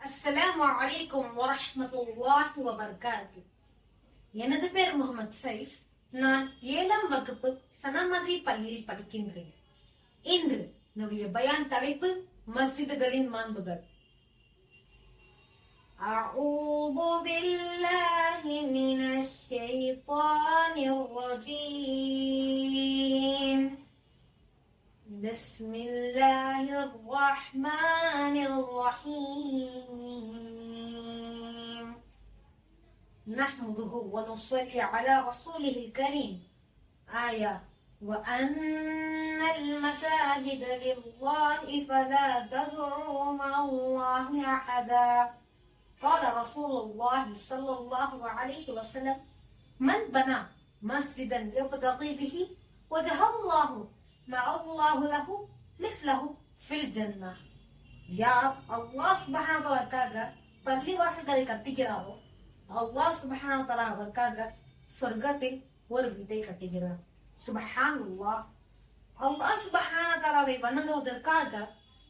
அஸ்ஸலாமு அலைக்கும் வரஹ்மத்துல்லாஹி வபரகாத்து எனது பேர் முகமது சைஃப் நான் ஏழாம் வகுப்பு சனமதி பள்ளியில் படிக்கின்றேன் இன்று என்னுடைய பயான் தலைப்பு மஸ்ஜிதுகளின் மாண்புகள் أعوذ بالله من الشيطان الرجيم بسم الله الرحمن الرحيم نحمده ونصلي على رسوله الكريم آية وأن المساجد لله فلا تدعوا مع الله أحدا قال رسول الله صلى الله عليه وسلم من بنى مسجدا يبتغي به وجه الله مع الله له مثله في الجنة யார் அல்லாஹ் சுபஹான தலாக்காக பள்ளி வாசல்களை கட்டுகிறாரோ அல்லாஹ் சுபஹான தலா அவருக்காக சொர்க்கத்தில் ஒரு வீட்டை கட்டுகிறார். சுபஹான் அல்லாஹ் அல்லாஹ் சுபஹான தலாவை வணங்குவதற்காக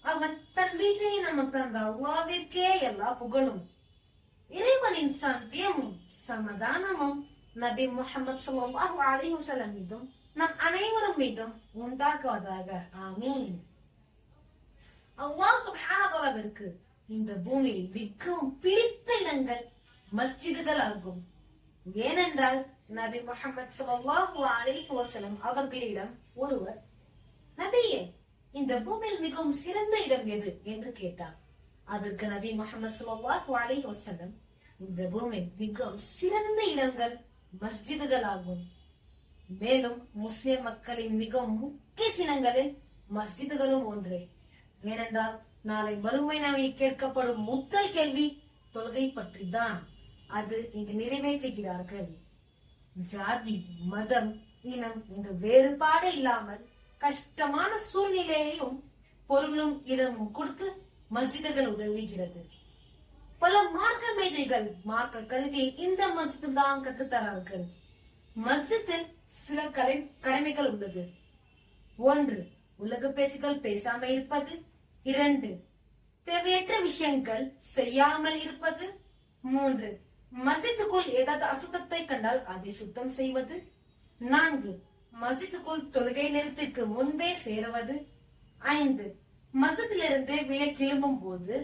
அவன் தன் வீட்டை நமக்கு அந்த அல்லாவிற்கே எல்லா புகழும் இறைவனின் சாந்தியமும் சமாதானமும் நபி முகமது ஸல்லல்லாஹு அலைஹி வஸல்லம் மீதும் நம் அனைவரும் மீதும் உண்டாக்குவதாக. ஆமீன். அல்லாஹ் சுப்ஹானஹு இந்த பூமியில் மிகவும் பிடித்த இடங்கள் மஸ்ஜிதுகள் ஆகும் ஏனென்றால் நபி முகமது ஸல்லல்லாஹு அலிஹி வசலம் அவர்களிடம் ஒருவர் நபியே இந்த பூமியில் மிகவும் சிறந்த இடம் எது? என்று கேட்டார். அதற்கு நபி முகமது ஸல்லல்லாஹு அலிஹி வசலம் இந்த பூமி மிகவும் சிறந்த இடங்கள் மஸ்ஜிதுகள் ஆகும். மேலும் முஸ்லிம் மக்களின் மிகவும் முக்கிய சின்னங்களில் மஸ்ஜிதுகளும் ஒன்று. ஏனென்றால் நாளை மறுமை நாளில் கேட்கப்படும் முதல் கேள்வி தொழுகை பற்றி தான் அது இங்கு நிறைவேற்றுகிறார்கள். ஜாதி மதம் இனம் என்ற வேறுபாடு இல்லாமல் கஷ்டமான சூழ்நிலையையும் பொருளும் இடமும் கொடுத்து மஸ்ஜிதுகள் உதவுகிறது. பல மார்க்க மேதைகள் மார்க்க கல்வியை இந்த மஸ்ஜிதில் தான் கற்றுத்தரார்கள். மஸ்ஜித்தில் சில கலை கடமைகள் உள்ளது. ஒன்று உலக பேச்சுகள் பேசாம இருப்பது. இரண்டு தேவையற்ற விஷயங்கள் செய்யாமல் இருப்பது. மூன்று மசித்துக்குள் ஏதாவது அசுத்தத்தை கண்டால் அதை சுத்தம் செய்வது. நான்கு மசித்துக்குள் தொழுகை நேரத்திற்கு முன்பே சேருவது. ஐந்து மசத்திலிருந்து விலை கிளம்பும் போது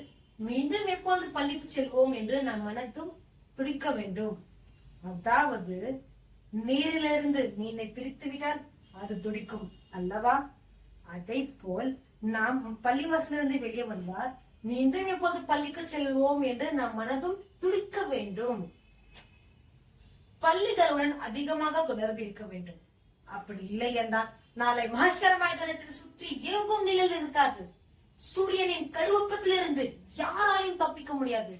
மீண்டும் எப்போது பள்ளிக்கு செல்வோம் என்று நம் மனதும் பிடிக்க வேண்டும். அதாவது நீரிலிருந்து மீனை பிரித்து விட்டால் அது துடிக்கும் அல்லவா? அதை போல் நாம் பள்ளிவாசலிருந்து வெளியே வந்தால் மீண்டும் எப்போது பள்ளிக்கு செல்வோம் என்று நம் மனதும் துடிக்க வேண்டும். பள்ளிகளுடன் அதிகமாக தொடர்பு இருக்க வேண்டும். அப்படி இல்லை என்றால் நாளை மகேஸ்வர மைதானத்தில் சுற்றி எங்கும் நிழல் இருக்காது. சூரியனின் கழுவப்பத்திலிருந்து யாராலையும் தப்பிக்க முடியாது.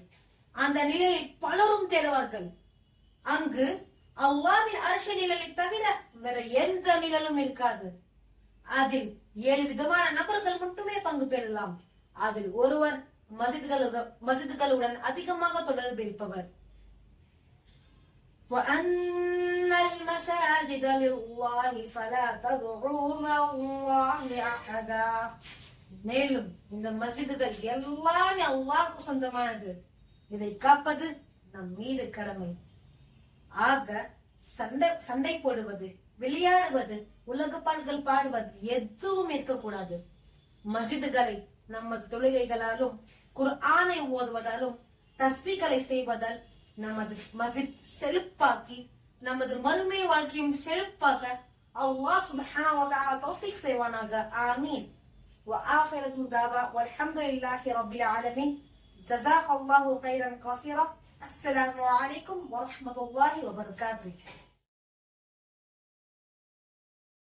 அந்த நிழலை பலரும் தேடுவார்கள். அங்கு அவ்வாவின் அரச நிழலை தவிர வேற எந்த நிழலும் இருக்காது. அதில் ஏழு விதமான நபர்கள் மட்டுமே பங்கு பெறலாம். அதில் ஒருவர் மசித்களுடன் மசித்களுடன் அதிகமாக தொடர்பு இருப்பவர் وأن المساجد لله فلا تدعوا مع الله أحدا மேலும் இந்த மசிதுகள் எல்லாமே அல்லாஹ்வுக்கு சொந்தமானது இதை காப்பது நம் மீது கடமை ஆக சண்டை சண்டை போடுவது விளையாடுவது உலக பாடுகள் பாடுவது எதுவும் இருக்கக்கூடாது மசிதுகளை நமது தொழுகைகளாலும் குர்ஆனை ஓதுவதாலும் தஸ்பீகளை செய்வதால் நமது மசித் செழிப்பாக்கி நமது மறுமை வாழ்க்கையும் செழிப்பாக்க அல்லாஹ் சுப்ஹானஹு வ தஆலா தௌஃபீக் செய்வானாக ஆமீன் وآخر دعوة والحمد لله رب العالمين جزاك الله خيرا كثيرا السلام عليكم ورحمة الله وبركاته